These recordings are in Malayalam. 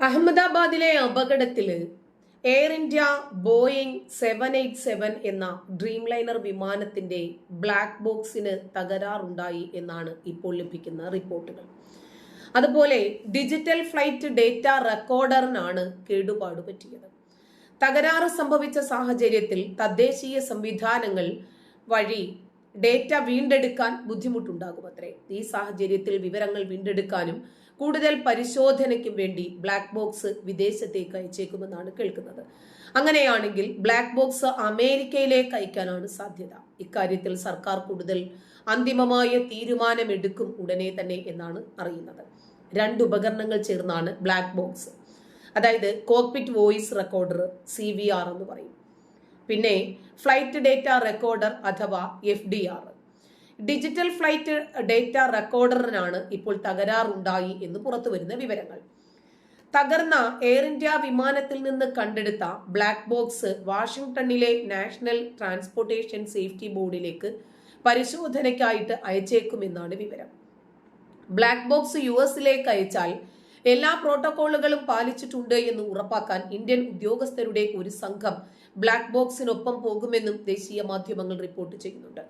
അഹമ്മദാബാദിലെ അപകടത്തിൽ Air India Boeing seven eight seven എന്ന ഡ്രീം ലൈനർ വിമാനത്തിന്റെ ബ്ലാക്ക് ബോക്സിന് തകരാറുണ്ടായി എന്നാണ് ഇപ്പോൾ ലഭിക്കുന്ന റിപ്പോർട്ടുകൾ. അതുപോലെ ഡിജിറ്റൽ ഫ്ലൈറ്റ് ഡേറ്റ റെക്കോർഡറിനാണ് കേടുപാട് പറ്റിയത്. തകരാറ് സംഭവിച്ച സാഹചര്യത്തിൽ തദ്ദേശീയ സംവിധാനങ്ങൾ വഴി ഡേറ്റ വീണ്ടെടുക്കാൻ ബുദ്ധിമുട്ടുണ്ടാകുമത്രേ ഈ സാഹചര്യത്തിൽ വിവരങ്ങൾ വീണ്ടെടുക്കാനും കൂടുതൽ പരിശോധനയ്ക്കും വേണ്ടി ബ്ലാക്ക് ബോക്സ് വിദേശത്തേക്ക് അയച്ചേക്കുമെന്നാണ് കേൾക്കുന്നത്. അങ്ങനെയാണെങ്കിൽ ബ്ലാക്ക് ബോക്സ് അമേരിക്കയിലേക്ക് അയക്കാനാണ് സാധ്യത. ഇക്കാര്യത്തിൽ സർക്കാർ കൂടുതൽ അന്തിമമായ തീരുമാനമെടുക്കും ഉടനെ തന്നെ എന്നാണ് അറിയുന്നത്. രണ്ട് ഉപകരണങ്ങൾ ചേർന്നാണ് ബ്ലാക്ക് ബോക്സ് അതായത് കോക്പിറ്റ് വോയിസ് റെക്കോർഡർ സി എന്ന് പറയും. പിന്നെ ഫ്ലൈറ്റ് ഡേറ്റ റെക്കോർഡർ അഥവാ F D R digital flight data റെക്കോർഡറിനാണ് ഇപ്പോൾ തകരാറുണ്ടായി എന്ന് പുറത്തു വരുന്ന വിവരങ്ങൾ. തകർന്ന എയർ ഇന്ത്യ വിമാനത്തിൽ നിന്ന് കണ്ടെടുത്ത ബ്ലാക്ക് ബോക്സ് വാഷിംഗ്ടണിലെ നാഷണൽ ട്രാൻസ്പോർട്ടേഷൻ സേഫ്റ്റി ബോർഡിലേക്ക് പരിശോധനയ്ക്കായിട്ട് അയച്ചേക്കുമെന്നാണ് വിവരം. ബ്ലാക്ക് ബോക്സ് യു എസിലേക്ക് അയച്ചാൽ എല്ലാ പ്രോട്ടോകോളുകളും പാലിച്ചിട്ടുണ്ട് എന്ന് ഉറപ്പാക്കാൻ ഇന്ത്യൻ ഉദ്യോഗസ്ഥരുടെ ഒരു സംഘം ബ്ലാക്ക് ബോക്സിനൊപ്പം പോകുമെന്നും ദേശീയ മാധ്യമങ്ങൾ റിപ്പോർട്ട് ചെയ്യുന്നുണ്ട്.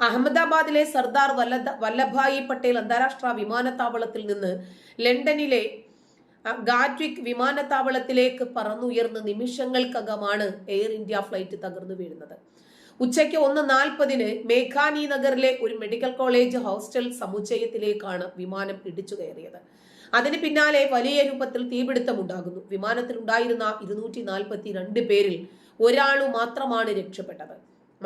അഹമ്മദാബാദിലെ സർദാർ വല്ലഭ വല്ലഭായി പട്ടേൽ അന്താരാഷ്ട്ര വിമാനത്താവളത്തിൽ നിന്ന് ലണ്ടനിലെ ഗാറ്റ്വിക് വിമാനത്താവളത്തിലേക്ക് പറന്നുയർന്ന നിമിഷങ്ങൾക്കകമാണ് എയർ ഇന്ത്യ ഫ്ലൈറ്റ് തകർന്നു വീഴുന്നത്. ഉച്ചയ്ക്ക് ഒന്ന് നാൽപ്പതിന് മേഘാനി നഗറിലെ ഒരു മെഡിക്കൽ കോളേജ് ഹോസ്റ്റൽ സമുച്ചയത്തിലേക്കാണ് വിമാനം ഇടിച്ചു കയറിയത്. അതിന് പിന്നാലെ വലിയ രൂപത്തിൽ തീപിടുത്തമുണ്ടാകുന്നു. വിമാനത്തിലുണ്ടായിരുന്ന ഇരുന്നൂറ്റി നാൽപ്പത്തി രണ്ട് പേരിൽ ഒരാളു മാത്രമാണ് രക്ഷപ്പെട്ടത്.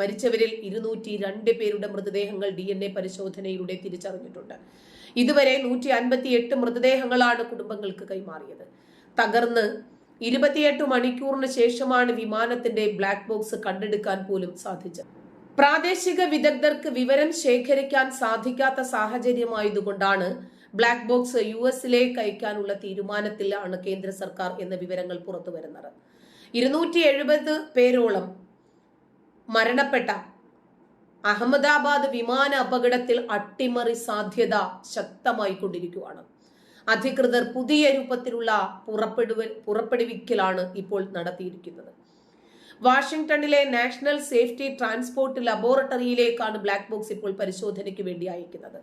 മരിച്ചവരിൽ ഇരുന്നൂറ്റി രണ്ട് പേരുടെ മൃതദേഹങ്ങൾ ഡി എൻ എ പരിശോധനയിലൂടെ തിരിച്ചറിഞ്ഞിട്ടുണ്ട്. ഇതുവരെ നൂറ്റി അൻപത്തി എട്ട് മൃതദേഹങ്ങളാണ് കുടുംബങ്ങൾക്ക് കൈമാറിയത്. തകർന്ന് ഇരുപത്തിയെട്ട് മണിക്കൂറിന് ശേഷമാണ് വിമാനത്തിന്റെ ബ്ലാക്ക് ബോക്സ് കണ്ടെടുക്കാൻ പോലും സാധിച്ചത്. പ്രാദേശിക വിദഗ്ധർക്ക് വിവരം ശേഖരിക്കാൻ സാധിക്കാത്ത സാഹചര്യമായതുകൊണ്ടാണ് ബ്ലാക്ക് ബോക്സ് യു എസിലേക്ക് അയക്കാനുള്ള തീരുമാനത്തിലാണ് കേന്ദ്ര സർക്കാർ എന്ന വിവരങ്ങൾ പുറത്തുവരുന്നത്. ഇരുന്നൂറ്റി എഴുപത് പേരോളം മരണപ്പെട്ട അഹമ്മദാബാദ് വിമാന അപകടത്തിൽ അട്ടിമറി സാധ്യത ശക്തമായി കൊണ്ടിരിക്കുകയാണ്. അധികൃതർ പുതിയ രൂപത്തിലുള്ള പുറപ്പെടുവ പുറപ്പെടുവിക്കലാണ് ഇപ്പോൾ നടത്തിയിരിക്കുന്നത്. വാഷിംഗ്ടണിലെ നാഷണൽ സേഫ്റ്റി ട്രാൻസ്പോർട്ട് ലബോറട്ടറിയിലേക്കാണ് ബ്ലാക്ക് ബോക്സ് ഇപ്പോൾ പരിശോധനയ്ക്ക് വേണ്ടി അയക്കുന്നത്.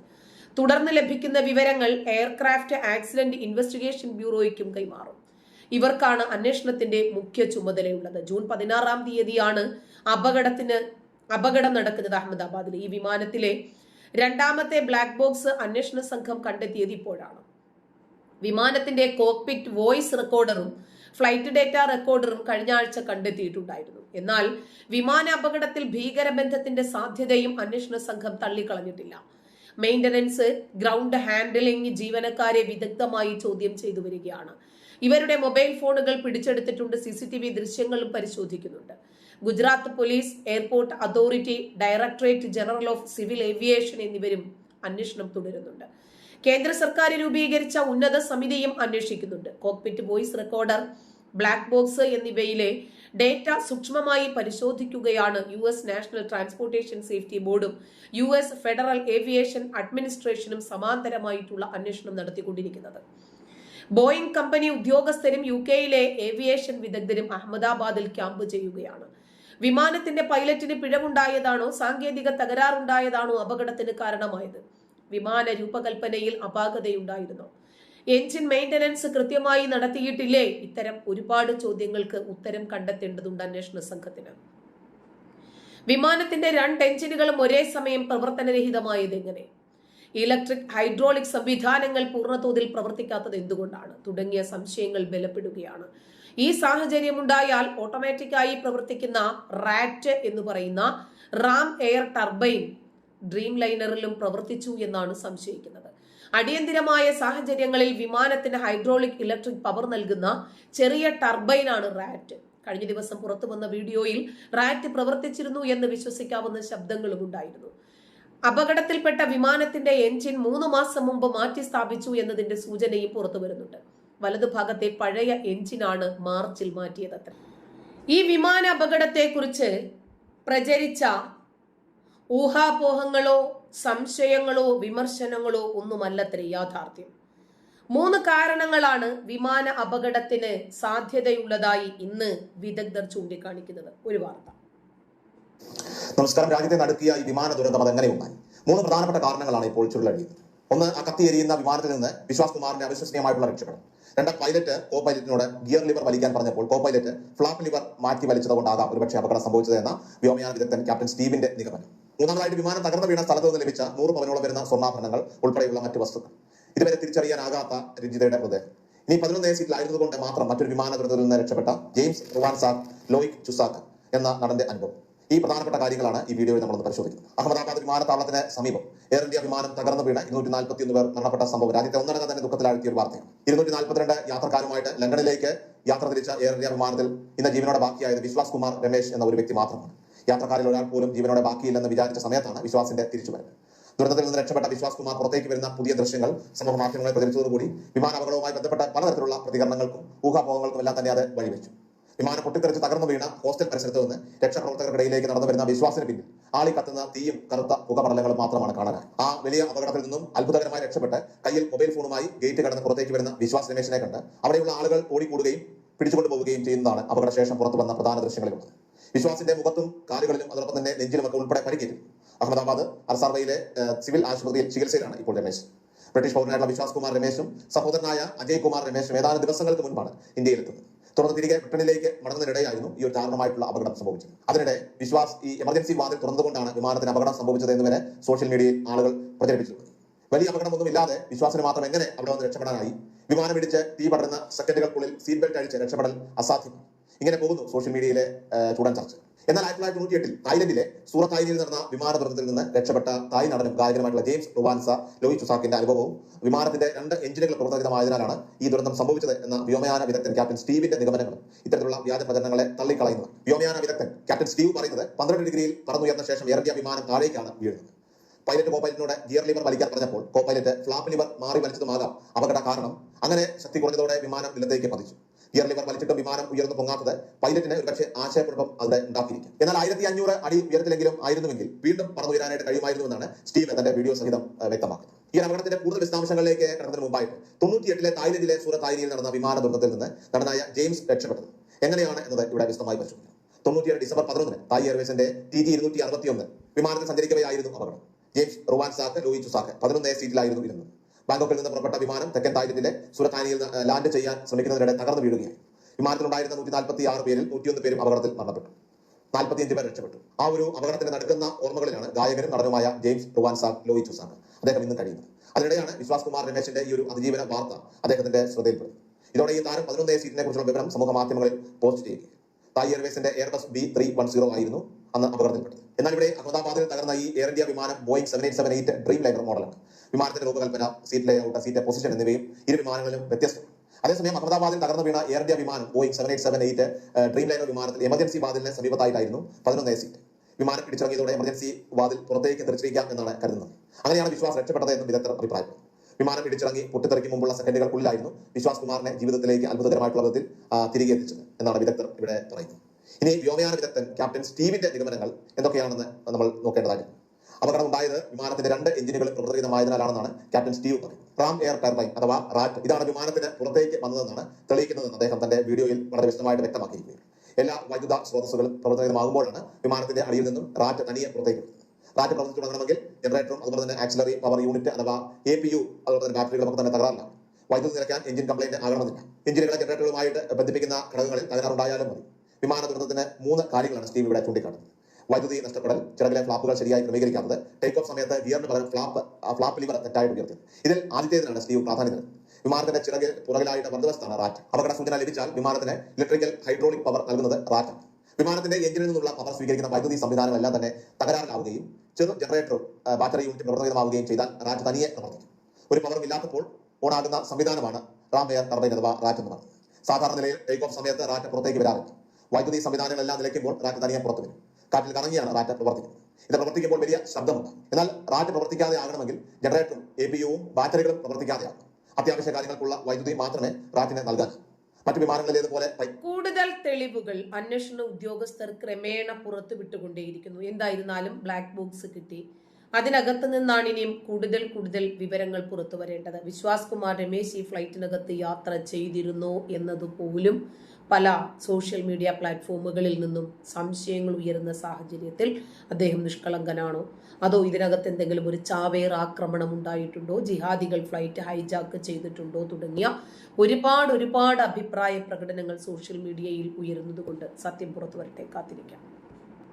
തുടർന്ന് ലഭിക്കുന്ന വിവരങ്ങൾ എയർക്രാഫ്റ്റ് ആക്സിഡന്റ് ഇൻവെസ്റ്റിഗേഷൻ ബ്യൂറോയ്ക്കും കൈമാറും. ഇവർക്കാണ് അന്വേഷണത്തിന്റെ മുഖ്യ ചുമതലയുള്ളത്. ജൂൺ പതിനാറാം തീയതിയാണ് അപകടത്തിന് അപകടം നടക്കുന്നത് അഹമ്മദാബാദിൽ. ഈ വിമാനത്തിലെ രണ്ടാമത്തെ ബ്ലാക്ക് ബോക്സ് അന്വേഷണ സംഘം കണ്ടെത്തിയത് ഇപ്പോഴാണ്. വിമാനത്തിന്റെ കോക്പിറ്റ് വോയിസ് റെക്കോർഡറും ഫ്ലൈറ്റ് ഡേറ്റ റെക്കോർഡറും കഴിഞ്ഞ ആഴ്ച കണ്ടെത്തിയിട്ടുണ്ടായിരുന്നു. എന്നാൽ വിമാന അപകടത്തിൽ ഭീകരബന്ധത്തിന്റെ സാധ്യതയും അന്വേഷണ സംഘം തള്ളിക്കളഞ്ഞിട്ടില്ല. മെയിന്റനൻസ് ഗ്രൗണ്ട് ഹാൻഡിലിംഗ് ജീവനക്കാരെ വിദഗ്ധമായി ചോദ്യം ചെയ്തു വരികയാണ്. ഇവരുടെ മൊബൈൽ ഫോണുകൾ പിടിച്ചെടുത്തിട്ടുണ്ട് സി സി ടി വി ദൃശ്യങ്ങളും പരിശോധിക്കുന്നുണ്ട്. Gujarat police airport authority directorate general of civil aviation എന്നിവരും അന്വേഷണം തുടരുന്നുണ്ട്. കേന്ദ്ര സർക്കാർ രൂപീകരിച്ച ഉന്നത സമിതിയും അന്വേഷിക്കുന്നുണ്ട്. Cockpit voice recorder black box എന്നിവയിലെ ഡേറ്റ സൂക്ഷ്മമായി പരിശോധിക്കുകയാണ് U S national transportation safety ബോർഡും യു എസ് ഫെഡറൽ ഏവിയേഷൻ അഡ്മിനിസ്ട്രേഷനും സമാന്തരമായിട്ടുള്ള അന്വേഷണം നടത്തിക്കൊണ്ടിരിക്കുന്നത്. ബോയിങ് കമ്പനി ഉദ്യോഗസ്ഥരും യു കെയിലെ ഏവിയേഷൻ വിദഗ്ധരും അഹമ്മദാബാദിൽ ക്യാമ്പ് ചെയ്യുകയാണ്. വിമാനത്തിന്റെ പൈലറ്റിന് പിഴവുണ്ടായതാണോ സാങ്കേതിക തകരാറുണ്ടായതാണോ അപകടത്തിന് കാരണമായത്? വിമാന രൂപകൽപ്പനയിൽ അപാകതയുണ്ടായിരുന്നോ. എഞ്ചിൻ മെയിന്റനൻസ് കൃത്യമായി നടത്തിയിട്ടില്ലേ? ഇത്തരം ഒരുപാട് ചോദ്യങ്ങൾക്ക് ഉത്തരം കണ്ടെത്തേണ്ടതുണ്ട് അന്വേഷണ സംഘത്തിന്. വിമാനത്തിന്റെ രണ്ട് എഞ്ചിനുകളും ഒരേ സമയം പ്രവർത്തനരഹിതമായത് എങ്ങനെ? ഇലക്ട്രിക് ഹൈഡ്രോളിക് സംവിധാനങ്ങൾ പൂർണതോതിൽ പ്രവർത്തിക്കാത്തത് എന്തുകൊണ്ടാണ്? തുടങ്ങിയ സംശയങ്ങൾ ബലപ്പെടുകയാണ്. ഈ സാഹചര്യം ഉണ്ടായാൽ ഓട്ടോമാറ്റിക്കായി പ്രവർത്തിക്കുന്ന റാറ്റ് എന്ന് പറയുന്ന റാം എയർ ടർബൈൻ ഡ്രീം ലൈനറിലും പ്രവർത്തിച്ചു എന്നാണ് സംശയിക്കുന്നത്. അടിയന്തിരമായ സാഹചര്യങ്ങളിൽ വിമാനത്തിന് ഹൈഡ്രോളിക് ഇലക്ട്രിക് പവർ നൽകുന്ന ചെറിയ ടർബൈനാണ് റാറ്റ്. കഴിഞ്ഞ ദിവസം പുറത്തു വന്ന വീഡിയോയിൽ റാറ്റ് പ്രവർത്തിച്ചിരുന്നു എന്ന് വിശ്വസിക്കാവുന്ന ശബ്ദങ്ങളും ഉണ്ടായിരുന്നു. അപകടത്തിൽപ്പെട്ട വിമാനത്തിന്റെ എഞ്ചിൻ മൂന്ന് മാസം മുമ്പ് മാറ്റി സ്ഥാപിച്ചു എന്നതിന്റെ സൂചനയും പുറത്തു വരുന്നുണ്ട്. വലതുഭാഗത്തെ പഴയ എഞ്ചിനാണ് മാർച്ചിൽ മാറ്റിയത് ഈ വിമാന അപകടത്തെക്കുറിച്ച് പ്രചരിച്ച ഊഹാപോഹങ്ങളോ സംശയങ്ങളോ വിമർശനങ്ങളോ ഒന്നുമല്ലത്ര യാഥാർത്ഥ്യം. മൂന്ന് കാരണങ്ങളാണ് വിമാന അപകടത്തിന് സാധ്യതയുള്ളതായി ഇന്ന് വിദഗ്ധർ ചൂണ്ടിക്കാണിക്കുന്നത്. ഒരു വാർത്ത. നമസ്കാരം. രാജ്യത്തെ നടത്തിയ ഈ വിമാന ദുരന്തം അതെങ്ങനെ ഉണ്ടായി മൂന്ന് പ്രധാനപ്പെട്ട കാരണങ്ങളാണ് ഇപ്പോൾ ചുരുളടിയുന്നത് ഒന്ന് ആ കത്തിയെരിയുന്ന വിമാനത്തിൽ നിന്ന് വിശ്വാസ് കുമാറിന്റെ അവിശ്വസനീയമായിട്ടുള്ള രക്ഷപ്പെടും. രണ്ട് പൈലറ്റ് കോ പൈലറ്റിനോട് ഗിയർ ലിവർ വലിക്കാൻ പറഞ്ഞപ്പോൾ കോ പൈലറ്റ് ഫ്ലാപ്പ് ലിവർ മാറ്റി വലിച്ചതുകൊണ്ടാകാം ഒരുപക്ഷെ അപകടം സംഭവിച്ചത് എന്ന വ്യോമയാന വിദഗ്ധൻ ക്യാപ്റ്റൻ സ്റ്റീവിന്റെ നിഗമനം. മൂന്നാമതായിട്ട് വിമാനം തകർന്നു വീണ സ്ഥലത്ത് നിന്ന് ലഭിച്ച നൂറ് പവനോളം വരുന്ന സ്വർണാഭരണങ്ങൾ ഉൾപ്പെടെയുള്ള മറ്റു വസ്തുക്കൾ. ഇതുവരെ തിരിച്ചറിയാനാകാത്ത രഞ്ജിതയുടെ മൃതദേഹം. ഇനി പതിനൊന്നേ സീറ്റിലായിരുന്നതുകൊണ്ട് മാത്രം മറ്റൊരു വിമാന ദുരന്തത്തിൽ നിന്ന് രക്ഷപ്പെട്ട ജെയിംസ് റുവാൻസാക് ലോയിക് ചുസാക്ക് എന്ന നടന്റെ അനുഭവം. ഈ പ്രധാനപ്പെട്ട കാര്യങ്ങളാണ് ഈ വീഡിയോയിൽ നമ്മളൊന്ന് പരിശോധിക്കുന്നത്. അഹമ്മദാബാദ് വിമാനത്താവളത്തിന് സമീപം എയർ ഇന്ത്യ വിമാനം തകർന്നു വീണ ഇരുന്നൂറ്റി നാൽപ്പത്തി ഒന്ന് പേർ മരണപ്പെട്ട സംഭവം രാജ്യത്തെ ഒന്നടങ്കം തന്നെ ദുഃഖത്തിലാഴ്ത്തിയ ഒരു വാർത്തയാണ്. ഇരുന്നൂറ്റി നാൽപ്പത്തിരണ്ട് യാത്രക്കാരുമായിട്ട് ലണ്ടനിലേക്ക് യാത്ര തിരിച്ച എയർ ഇന്ത്യ വിമാനത്തിൽ ഇന്ന് ജീവനോടെ ബാക്കിയായത് വിശ്വാസ് കുമാർ രമേശ് എന്ന ഒരു വ്യക്തി മാത്രമാണ്. യാത്രക്കാരിൽ ഒരാൾ പോലും ജീവനോടെ ബാക്കിയില്ലെന്ന് വിചാരിച്ച സമയത്താണ് വിശ്വാസിന്റെ തിരിച്ചുവരവ് ദുരന്തത്തിൽ നിന്ന് രക്ഷപ്പെട്ട വിശ്വാസ് കുമാർ പുറത്തേക്ക് വരുന്ന പുതിയ ദൃശ്യങ്ങൾ സമൂഹ മാധ്യമങ്ങളെ പ്രചരിച്ചതോടുകൂടി വിമാന അപകടവുമായി ബന്ധപ്പെട്ട പലതരത്തിലുള്ള പ്രതികരണങ്ങൾക്കും ഊഹാപോഹങ്ങൾക്കും എല്ലാം തന്നെ അത് വഴിവെച്ചു. വിമാനം പൊട്ടിത്തെറിച്ച് തകർന്നു വീണ ഹോസ്റ്റൽ പരിസരത്ത് നിന്ന് രക്ഷാപ്രവർത്തകർക്കിടയിലേക്ക് നടന്നു വരുന്ന വിശ്വാസിന് പിന്നിൽ ആളി കത്തുന്ന തീയും കറുത്ത പുകപടലങ്ങളും മാത്രമാണ് കാണാൻ. ആ വലിയ അപകടത്തിൽ നിന്നും അത്ഭുതകരമായി രക്ഷപ്പെട്ട് കയ്യിൽ മൊബൈൽ ഫോണുമായി ഗേറ്റ് കടന്ന് പുറത്തേക്ക് വരുന്ന വിശ്വാസ് രമേശിനെ കണ്ട് അവിടെയുള്ള ആളുകൾ ഓടിക്കൂടുകയും പിടിച്ചുകൊണ്ടു പോവുകയും ചെയ്യുന്നതാണ് അപകടശേഷം പുറത്തു വന്ന പ്രധാന ദൃശ്യങ്ങളിലുള്ളത് വിശ്വാസിന്റെ മുഖത്തും കാലുകളിലും അതോടൊപ്പം തന്നെ നെഞ്ചിലുമൊക്കെ ഉൾപ്പെടെ പരിക്കേറ്റു. അഹമ്മദാബാദ് അർസാർവയിലെ സിവിൽ ആശുപത്രിയിൽ ചികിത്സയിലാണ് ഇപ്പോൾ രമേശ്. ബ്രിട്ടീഷ് പൗരനായിട്ടുള്ള വിശ്വാസ് കുമാർ രമേശും സഹോദരനായ അജയ് കുമാർ രമേശും ഏതാനും ദിവസങ്ങൾക്ക് മുൻപാണ് ഇന്ത്യയിലെത്തുന്നത്. തുടർന്ന് തിരികെ ബ്രിട്ടനിലേക്ക് മടങ്ങുന്നതിനിടെയായിരുന്നു ഈ ഒരു ദാരുണമായിട്ടുള്ള അപകടം സംഭവിച്ചത്. അതിനിടെ വിശ്വാസ് ഈ എമർജൻസി വാതിൽ തുറന്നുകൊണ്ടാണ് വിമാനത്തിന് അപകടം സംഭവിച്ചത് എന്ന് വരെ സോഷ്യൽ മീഡിയയിൽ ആളുകൾ പ്രചരിപ്പിച്ചിട്ടുണ്ട്. വലിയ അപകടമൊന്നും ഇല്ലാതെ വിശ്വാസിന് മാത്രം എങ്ങനെ അവിടെ വന്ന് രക്ഷപ്പെടാനായി? വിമാനം ഇടിച്ച് തീ പടരുന്ന സെക്കൻഡുകൾക്കുള്ളിൽ സീറ്റ് ബെൽറ്റ് അഴിച്ച് രക്ഷപ്പെടൽ അസാധ്യം ഇങ്ങനെ പോകുന്നു സോഷ്യൽ മീഡിയയിലെ ചൂടൻ ചർച്ച. എന്നാൽ ആയിരത്തി തൊള്ളായിരത്തി തൊണ്ണൂറ്റി എട്ടിൽ തായ്ലൻഡിലെ സൂറത്ത് ഐലിയിൽ നടന്ന വിമാന ദുരന്തത്തിൽ നിന്ന് രക്ഷപ്പെട്ട തായ് നടനും ഗായകനുമായിട്ടുള്ള ജെയിംസ് റുവാൻസ ലോയി ചുസാക്കിന്റെ അനുഭവവും വിമാനത്തിന്റെ രണ്ട് എഞ്ചിനുകൾ പ്രവർത്തനമായതിനാലാണ് ഈ ദുരന്തം സംഭവിച്ചത് എന്ന വ്യോമയാന വിദഗ്ധൻ ക്യാപ്റ്റൻ സ്റ്റീവിന്റെ നിഗമനങ്ങളും ഇത്തരത്തിലുള്ള വ്യാജ പ്രചരണങ്ങളെ തള്ളിക്കളയുന്നത്. വ്യോമയാന വിദഗ്ധൻ ക്യാപ്റ്റൻ സ്റ്റീവ് പറയുന്നത് പന്ത്രണ്ട് ഡിഗ്രിയിൽ പറന്നുയർന്ന ശേഷം ഇന്ത്യ വിമാനം താഴേക്കാണ് വീഴുന്നത്. പൈലറ്റ് കോപ്പൈലറ്റിനോട് ഗിയർ ലിവർ വലിക്കാൻ പറഞ്ഞപ്പോൾ കോപ്പൈലറ്റ് പൈലറ്റ് ഫ്ലാപ്പ് ലിവർ മാറി വലിച്ചതുമാകാം അപകട കാരണം. അങ്ങനെ ശക്തി കുറഞ്ഞതോടെ വിമാനം നിലത്തേക്ക് പതിച്ചു. ഗിയർ ലിവർ വലിച്ചിട്ടും വിമാനം ഉയർന്നു പൊങ്ങാത്തത് പൈലറ്റിന് ഒരുപക്ഷെ ആശയക്കുഴപ്പം അവിടെ ഉണ്ടാക്കിയിരിക്കും. എന്നാൽ ആയിരത്തി അഞ്ഞൂറ് അടി ഉയരത്തിലെങ്കിലും ആയിരുന്നുവെങ്കിൽ വീണ്ടും പറന്നുയരാനായിട്ട് കഴിയുമായിരുന്നുവെന്നാണ് സ്റ്റീവ് തന്റെ വീഡിയോ സഹിതം വ്യക്തമാക്കുന്നത്. ഈ അപകടത്തിന്റെ കൂടുതൽ വിശദാംശങ്ങളിലേക്ക് കടന്നതിന് മുമ്പായിട്ട് തൊണ്ണൂറ്റിയെട്ടിലെ സൂറത്ത് ആയിനിയിൽ നടന്ന വിമാന ദുരന്തത്തിൽ നിന്ന് നടനായ ജെയിംസ് രക്ഷപ്പെട്ടത്. എങ്ങനെയാണ് എന്നത് ഇവിടെ വിശദമായി പരിശോധിക്കാം. തൊണ്ണൂറ്റിയേഴ് ഡിസംബർ പതിനൊന്നിന് തായ് എയർവേസിന്റെ ടി ജി ഇരുന്നൂറ്റി അറുപത്തി ഒന്ന് വിമാനത്തിൽ സഞ്ചരിക്കവെയായിരുന്നു അപകടം. ജെയിംസ് റുവാൻ സാക്ക് ലൂയി ചുസാക്ക് പതിനൊന്നേ സീറ്റിലായിരുന്നു ഇരുന്നത്. ബാങ്കോക്കിൽ നിന്ന് പുറപ്പെട്ട വിമാനം തെക്കൻ തായ്ലൻഡിലെ സുരത്താനിയിൽ ലാൻഡ് ചെയ്യാൻ ശ്രമിക്കുന്നതിനിടെ തകർന്നു വീഴുകയാണ് വിമാനത്തിലുണ്ടായിരുന്ന നൂറ്റി നാൽപ്പത്തി ആറ് പേരിൽ നൂറ്റിയൊന്ന് പേരും അപകടത്തിൽ മരണപ്പെട്ടു. നാൽപ്പത്തിയഞ്ച് പേർ രക്ഷപ്പെട്ടു. ആ ഒരു അപകടത്തിന് നടക്കുന്ന ഓർമ്മകളിലാണ് ഗായകനും നടനുമായ ജെയിംസ് റുവാൻ സാർ ലോയി ചുസാക്ക് അദ്ദേഹം ഇന്നും കഴിയുന്നത്. അതിനിടെയാണ് വിശ്വാസ് കുമാർ രമേശിന്റെ ഈ ഒരു അതിജീവന വാർത്ത അദ്ദേഹത്തിന്റെ ശ്രദ്ധയിൽപ്പെടുന്നത്. ഇതോടെ ഈ താരം പതിനൊന്നേ സീറ്റിനെ കുറിച്ചുള്ള വിവരം സമൂഹ മാധ്യമങ്ങളിൽ പോസ്റ്റ് ചെയ്യുകയും Thai എയർവേസിന്റെ Airbus B three one zero ആയിരുന്നു അന്ന് അപകടത്തിൽപ്പെട്ടത്. എന്നാൽ ഇവിടെ അഹമ്മദാബാദിൽ തകർന്ന ഈ എയർ ഇന്ത്യ വിമാനം Boeing seven eight seven eight dreamliner മോഡലാണ്. വിമാനത്തിന്റെ രൂപകൽപ്പന സീറ്റ് ലേഔട്ട് സീറ്റ് പൊസിഷൻ എന്നിവയും ഇരു വിമാനങ്ങളിലും വ്യത്യസ്തമാണ്. അതേസമയം അഹമ്മദാബാദിൽ തകർന്നു വീണ എയർ ഇന്ത്യ വിമാനം Boeing seven eight seven eight dreamliner വിമാനത്തിൽ എമർജൻസി വാതിലിന് സമീപത്തായിട്ടായിരുന്നു പതിനൊന്നേ സീറ്റ് വിമാനം പിടിച്ചിറങ്ങിയതോടെ എമർജൻസി വാതിൽ പുറത്തേക്ക് തെറിച്ചിരിക്കാം എന്നാണ് കരുതുന്നത്. അങ്ങനെയാണ് വിശ്വാസ് രക്ഷപ്പെട്ടത് എന്ന് വിദഗ്ധർ അഭിപ്രായപ്പെട്ടു. വിമാനം പിടിച്ചിറങ്ങി പൊട്ടിത്തെറിക്കും മുമ്പുള്ള സെക്കൻഡുകൾക്കുള്ളിലായിരുന്നു വിശ്വാസ് കുമാറിനെ ജീവിതത്തിലേക്ക് അത്ഭുതകരമായിട്ടുള്ള വിധത്തിൽ തിരികെ എത്തിച്ചത് എന്നാണ് വിദഗ്ധർ ഇവിടെ പറയുന്നത്. ഇനി വ്യോമയാന വിദഗ്ധൻ ക്യാപ്റ്റൻ സ്റ്റീവിന്റെ നിഗമനങ്ങൾ എന്തൊക്കെയാണെന്ന് നമ്മൾ നോക്കേണ്ടതായിരുന്നു അപകടം ഉണ്ടായത് വിമാനത്തിന്റെ രണ്ട് എഞ്ചിനുകളും പ്രവർത്തിതമായതിനാലാണെന്നാണ് ക്യാപ്റ്റൻ സ്റ്റീവ് പറയുന്നത്. റാം എയർ ടർബൈൻ അഥവാ റാറ്റ് ഇതാണ് വിമാനത്തിന് പുറത്തേക്ക് വന്നതെന്നാണ് തെളിയിക്കുന്നതെന്ന് അദ്ദേഹം തന്റെ വീഡിയോയിൽ വളരെ വിശദമായിട്ട് വ്യക്തമാക്കിയിരിക്കുകയാണ്. എല്ലാ വൈദ്യുത സ്രോതസ്സുകളും പ്രവർത്തനമാകുമ്പോഴാണ് വിമാനത്തിന്റെ അടിയിൽ നിന്നും റാറ്റ് തനിയെ പുറത്തേക്ക് റാറ്റ് പ്രവർത്തിച്ചു തുടങ്ങണമെങ്കിൽ ജനറേറ്ററും അതുപോലെ തന്നെ ആക്സിലറി പവർ യൂണിറ്റ് അഥവാ എ പി യു അതുപോലെ തന്നെ ബാറ്ററികളൊക്കെ തന്നെ തകരാറിലാണ്. വൈദ്യുതി നിരക്കാൻ എഞ്ചിൻ കംപ്ലൈന്റ് ആകണമെന്നില്ല. എഞ്ചിനുകളെ ജനറേറ്ററുകളുമായിട്ട് ബന്ധിപ്പിക്കുന്ന ഘടകങ്ങളിൽ തകരാറുണ്ടായാലും മതി. വിമാന ദുരന്തത്തിന് മൂന്ന് കാര്യങ്ങളാണ് സ്റ്റീവ് ഇവിടെ ചൂണ്ടിക്കാണുന്നത് വൈദ്യുതി നഷ്ടപ്പെടൽ ചിറകിലെ ഫ്ലാപ്പുകൾ ശരിയായി ക്രമീകരിക്കാത്തത് ടേക്ക് ഓഫ് സമയത്ത് ഗിയറിന് പകരം ഫ്ലാപ്പ് ഫ്ലാപ്പ് ലിവർ തെറ്റായിട്ട് ഉയർത്തിയത് ഇതിൽ ആദ്യത്തേതിനാണ് സ്റ്റീവ് പ്രാധാന്യം വിമാനത്തിന്റെ ചിറകിൽ പുറകിലായിട്ട് വലതുവശത്താണ് റാറ്റ്. അപകട സൂചന ലഭിച്ചാൽ വിമാനത്തിന് ഇലക്ട്രിക്കൽ ഹൈഡ്രോളിക് പവർ നൽകുന്നത് റാറ്റ് വിമാനത്തിന്റെ എഞ്ചിനിൽ നിന്നുള്ള പവർ സ്വീകരിക്കുന്ന വൈദ്യുതി സംവിധാനമെല്ലാം തന്നെ തകരാറിലാവുകയും ചെറു ജനറേറ്ററും ബാറ്ററി യൂണിറ്റ് പ്രവർത്തനമാവുകയും ചെയ്താൽ റാറ്റ് തനിയെ പ്രവർത്തിക്കും ഒരു പവറും ഇല്ലാത്തപ്പോൾ ഓണാകുന്ന സംവിധാനമാണ് റാം എയർ ടർബൈൻ അഥവാ റാറ്റ് എന്ന് പറയുന്നത്. സാധാരണ നിലയിൽ ടേക്ക് ഓഫ് സമയത്ത് റാറ്റ് പുറത്തേക്ക് വരാറില്ല. വൈദ്യുതി സംവിധാനങ്ങളെല്ലാം നിലയ്ക്കുമ്പോൾ റാറ്റ് തനിയെ പുറത്തു വരും. കാറ്റിൽ കറങ്ങിയാണ് റാറ്റ് പ്രവർത്തിക്കുന്നത്. ഇത് പ്രവർത്തിക്കുമ്പോൾ വലിയ ശബ്ദമുണ്ടാകും. എന്നാൽ റാറ്റ് പ്രവർത്തിക്കാതെ ആകണമെങ്കിൽ ജനറേറ്ററും എ പി യുവും ബാറ്ററികളും പ്രവർത്തിക്കാതെ ആകണം. അത്യാവശ്യ കാര്യങ്ങൾക്കുള്ള വൈദ്യുതി മാത്രമേ റാറ്റിന് നൽകാൻ മറ്റു വിമാനങ്ങളിലേതുപോലെ കൂടുതൽ തെളിവുകൾ അന്വേഷണ ഉദ്യോഗസ്ഥർ ക്രമേണ പുറത്തുവിട്ടുകൊണ്ടേയിരിക്കുന്നു. എന്തായിരുന്നാലും ബ്ലാക്ക് ബോക്സ് കിട്ടി. അതിനകത്ത് നിന്നാണ് ഇനിയും കൂടുതൽ കൂടുതൽ വിവരങ്ങൾ പുറത്തു വരേണ്ടത്. വിശ്വാസ് കുമാർ രമേശ് ഈ ഫ്ലൈറ്റിനകത്ത് യാത്ര ചെയ്തിരുന്നോ എന്നതുപോലും പല സോഷ്യൽ മീഡിയ പ്ലാറ്റ്ഫോമുകളിൽ നിന്നും സംശയങ്ങൾ ഉയരുന്ന സാഹചര്യത്തിൽ അദ്ദേഹം നിഷ്കളങ്കനാണോ? അതോ ഇതിനകത്ത് എന്തെങ്കിലും ഒരു ചാവേർ ആക്രമണം ഉണ്ടായിട്ടുണ്ടോ? ജിഹാദികൾ ഫ്ലൈറ്റ് ഹൈജാക്ക് ചെയ്തിട്ടുണ്ടോ തുടങ്ങിയ ഒരുപാട് ഒരുപാട് അഭിപ്രായ പ്രകടനങ്ങൾ സോഷ്യൽ മീഡിയയിൽ ഉയരുന്നതുകൊണ്ട് സത്യം പുറത്തു വരട്ടെ. കാത്തിരിക്കാം.